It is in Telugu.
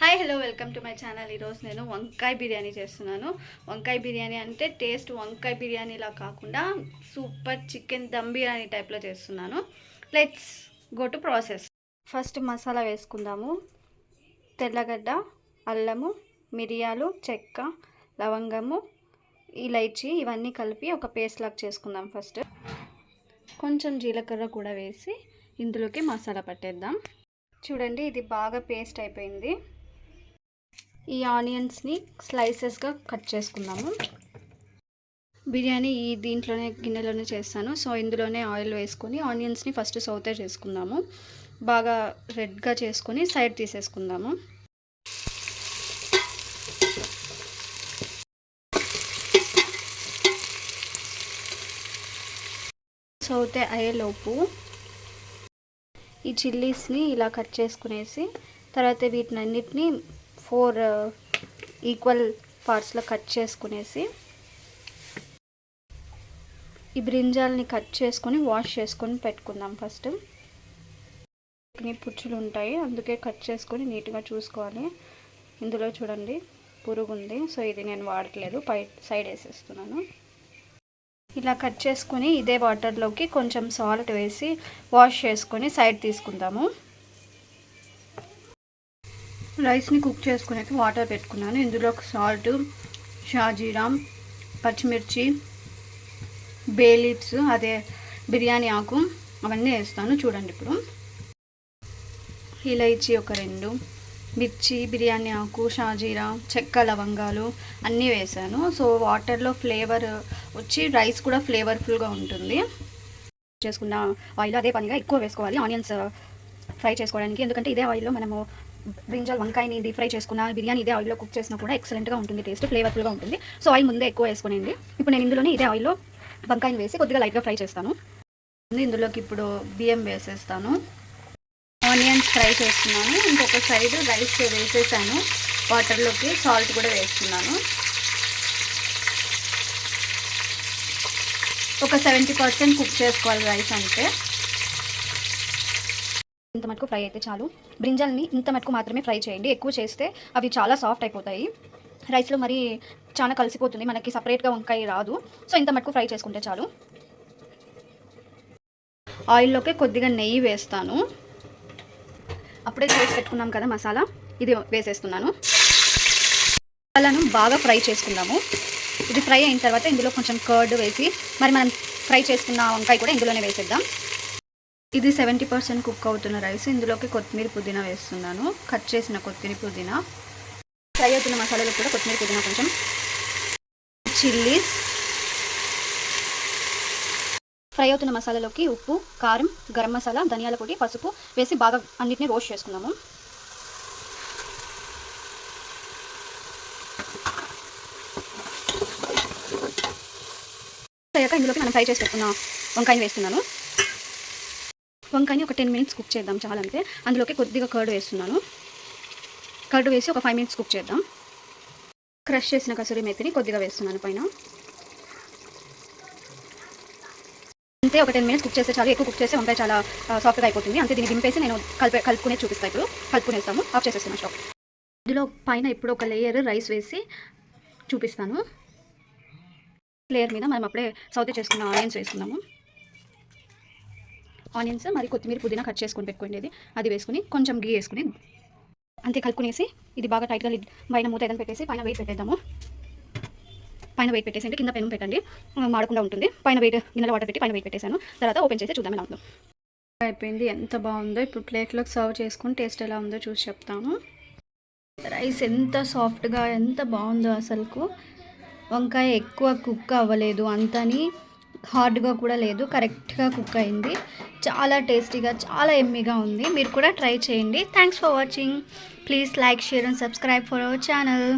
Hi hello welcome to my channel ఈరోజు నేను వంకాయ బిర్యానీ చేస్తున్నాను. వంకాయ బిర్యానీ అంటే టేస్ట్ వంకాయ బిర్యానీలా కాకుండా సూపర్ చికెన్ దమ్ బిర్యానీ టైప్లో చేస్తున్నాను. Let's go to process first masala వేసుకుందాము. తెల్లగడ్డ అల్లము మిరియాలు చెక్క లవంగము ఇలైచి ఇవన్నీ కలిపి ఒక పేస్ట్ లాగా చేసుకుందాం ఫస్ట్ కొంచెం జీలకర్ర కూడా వేసి ఇందులోకి మసాలా పట్టేద్దాం. చూడండి ఇది బాగా పేస్ట్ అయిపోయింది. ఈ ఆనియన్స్ని స్లైసెస్గా కట్ చేసుకుందాము. బిర్యానీ ఈ దీంట్లోనే గిన్నెలోనే చేస్తాను. సో ఇందులోనే ఆయిల్ వేసుకొని ఆనియన్స్ని ఫస్ట్ సౌతే చేసుకుందాము. బాగా రెడ్గా చేసుకొని సైడ్ తీసేసుకుందాము. సౌతే అయ్యేలోపు ఈ చిల్లీస్ని ఇలా కట్ చేసుకునేసి తర్వాత వీటిని అన్నిటిని ఫోర్ ఈక్వల్ పార్ట్స్లో కట్ చేసుకునేసి ఈ బ్రింజాల్ని కట్ చేసుకొని వాష్ చేసుకొని పెట్టుకుందాం ఫస్ట్. పుచ్చులు ఉంటాయి అందుకే కట్ చేసుకొని నీట్గా చూసుకోవాలి. ఇందులో చూడండి పురుగు ఉంది. సో ఇది నేను వాడట్లేదు పై సైడ్ వేసేస్తున్నాను. ఇలా కట్ చేసుకుని ఇదే వాటర్లోకి కొంచెం సాల్ట్ వేసి వాష్ చేసుకొని సైడ్ తీసుకుందాము. రైస్ని కుక్ చేసుకునే వాటర్ పెట్టుకున్నాను. ఇందులో సాల్ట్ షాజీరామ్ పచ్చిమిర్చి బే లీవ్స్ అదే బిర్యానీ ఆకు అవన్నీ వేస్తాను. చూడండి ఇప్పుడు. ఇలైచి ఒక రెండు మిర్చి బిర్యానీ ఆకు షాజీరా చెక్క లవంగాలు అన్నీ వేసాను. సో వాటర్లో ఫ్లేవర్ వచ్చి రైస్ కూడా ఫ్లేవర్ఫుల్గా ఉంటుంది. చేసుకున్న ఆయిల్ అదే పనిగా ఎక్కువ వేసుకోవాలి. ఆనియన్స్ ఫ్రై చేసుకోవడానికి. ఎందుకంటే ఇదే ఆయిల్లో మనము బ్రింజాల్ వంకాయని డీప్ ఫ్రై చేసుకున్న బిర్యానీ ఇదే ఆయిల్లో కుక్ చేసినా కూడా ఎక్సలెంట్గా ఉంటుంది టేస్ట్ ఫ్లేవర్ఫుల్గా ఉంటుంది. సో ఆయిల్ ముందే ఎక్కువ వేసుకునేది ఇప్పుడు నేను ఇందులోనే ఇదే ఆయిల్లో వంకాయని వేసి కొద్దిగా లైట్గా ఫ్రై చేస్తాను. ఇందులోకి ఇప్పుడు బియ్యం వేసేస్తాను. ఆనియన్స్ ఫ్రై చేస్తున్నాను. ఇంకొక సైడ్ రైస్ వేసేసాను. వాటర్లోకి సాల్ట్ కూడా వేస్తున్నాను. ఒక సెవెంటీ పర్సెంట్ కుక్ చేసుకోవాలి రైస్ అంటే. ఇంత మటుకు ఫ్రై అయితే చాలు. బ్రింజల్ని ఇంత మటుకు మాత్రమే ఫ్రై చేయండి. ఎక్కువ చేస్తే అవి చాలా సాఫ్ట్ అయిపోతాయి. రైస్లో మరి చాలా కలిసిపోతుంది. మనకి సపరేట్గా వంకాయ రాదు. సో ఇంత మటుకు ఫ్రై చేసుకుంటే చాలు. ఆయిల్లోకి కొద్దిగా నెయ్యి వేస్తాను. అప్పుడే చేసి పెట్టుకున్నాం కదా మసాలా. ఇది వేసేస్తున్నాను. మసాలాను బాగా ఫ్రై చేసుకుందాము. ఇది ఫ్రై అయిన తర్వాత ఇందులో కొంచెం కర్డ్ వేసి మరి మనం ఫ్రై చేసుకున్న వంకాయ కూడా ఇందులోనే వేసేద్దాం. ఇది సెవెంటీ పర్సెంట్ కుక్ అవుతున్న రైస్. ఇందులోకి కొత్తిమీర పుదీనా వేస్తున్నాను. కట్ చేసిన కొత్తిమీర పుదీనా. ఫ్రై అవుతున్న మసాలాలు కూడా కొత్తిమీర పుదీనా కొంచెం. చిల్లీస్. ఫ్రై అవుతున్న మసాలాలోకి ఉప్పు కారం గరం మసాలా ధనియాల పొడి పసుపు వేసి బాగా అన్నిటిని రోస్ట్ చేసుకుందాము. అయ్యాక ఇందులోకి మనం ఫ్రై చేసి పెట్టుకున్న వంకాయని వేస్తున్నాను. వంకాయని ఒక టెన్ మినిట్స్ కుక్ చేద్దాం చాలంటే. అందులోకి కొద్దిగా కర్డ్ వేస్తున్నాను. కర్డ్ వేసి ఒక ఫైవ్ మినిట్స్ కుక్ చేద్దాం. క్రష్ చేసిన కసూరి మెత్తిని కొద్దిగా వేస్తున్నాను పైన. అంతే ఒక టెన్ మినిట్స్ కుక్ చేస్తే చాలా. ఎక్కువ కుక్ చేస్తే వంకాయ చాలా సాఫ్ట్గా అయిపోతుంది. అంతే దీన్ని దింపేసి నేను కలిపే కలుపుకునే చూపిస్తాను ఇప్పుడు. కలుపుకునేస్తాము. ఆఫ్ చేసేస్తాను స్టవ్. ఇందులో పైన ఇప్పుడు ఒక లేయర్ రైస్ వేసి చూపిస్తాను. లేయర్ మీద మనం అప్పుడే సౌతే చేసుకున్న ఆనియన్స్ వేసుకున్నాము ఆనియన్స్ మరి కొత్తిమీర పుదీనా కట్ చేసుకొని పెట్టుకునేది. అది వేసుకుని కొంచెం గీ వేసుకుని అంతే కలుపుకునేసి ఇది బాగా టైట్గా లిడ్ పైన మూత ఏదైనా పెట్టేసి పైన వెయిట్ పెట్టేద్దాము. పైన వెయిట్ పెట్టేసి అంటే కింద పెనం పెట్టండి. మాడకుండా ఉంటుంది. పైన వెయిట్ గిన్నెల వాటర్ పెట్టి పైన వెయిట్ పెట్టేశాను. తర్వాత ఓపెన్ చేసి చూద్దాం ఎలా ఉందో. అయిపోయింది. ఎంత బాగుందో ఇప్పుడు ప్లేట్లోకి సర్వ్ చేసుకుని టేస్ట్ ఎలా ఉందో చూసి చెప్తాను. రైస్ ఎంత సాఫ్ట్గా ఎంత బాగుందో అసలుకు. వంకాయ ఎక్కువ కుక్ అవ్వలేదు. అంతని హార్డ్గా కూడా లేదు కరెక్ట్గా కుక్ అయింది. చాలా టేస్టీగా చాలా ఎమ్మీగా ఉంది. మీరు కూడా ట్రై చేయండి. Thanks for watching please like share and subscribe for our channel